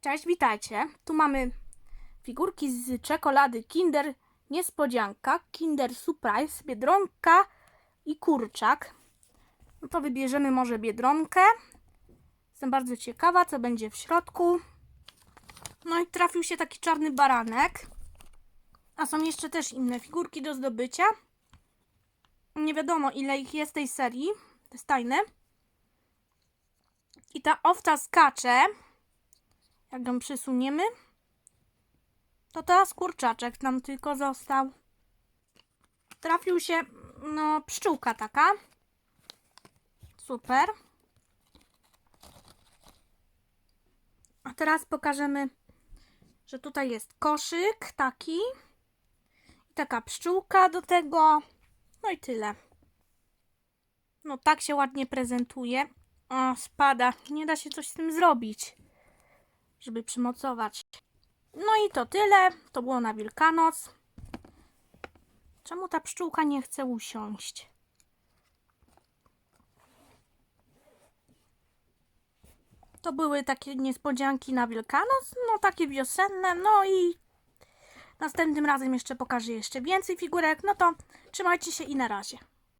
Cześć, witajcie. Tu mamy figurki z czekolady Kinder Niespodzianka, Kinder Surprise, Biedronka i Kurczak. No to wybierzemy może Biedronkę. Jestem bardzo ciekawa, co będzie w środku. No i trafił się taki czarny baranek. A są jeszcze też inne figurki do zdobycia. Nie wiadomo ile ich jest tej serii. To jest tajne. I ta owca skacze. Jak ją przysuniemy, to teraz kurczaczek nam tylko został. Trafił się, no, pszczółka taka. Super. A teraz pokażemy, że tutaj jest koszyk taki. I taka pszczółka do tego. No i tyle. No tak się ładnie prezentuje. O, spada. Nie da się coś z tym zrobić żeby przymocować. No i to tyle. To było na Wielkanoc. Czemu ta pszczółka nie chce usiąść? To były takie niespodzianki na Wielkanoc, no takie wiosenne, no i następnym razem jeszcze pokażę jeszcze więcej figurek. No to trzymajcie się i na razie.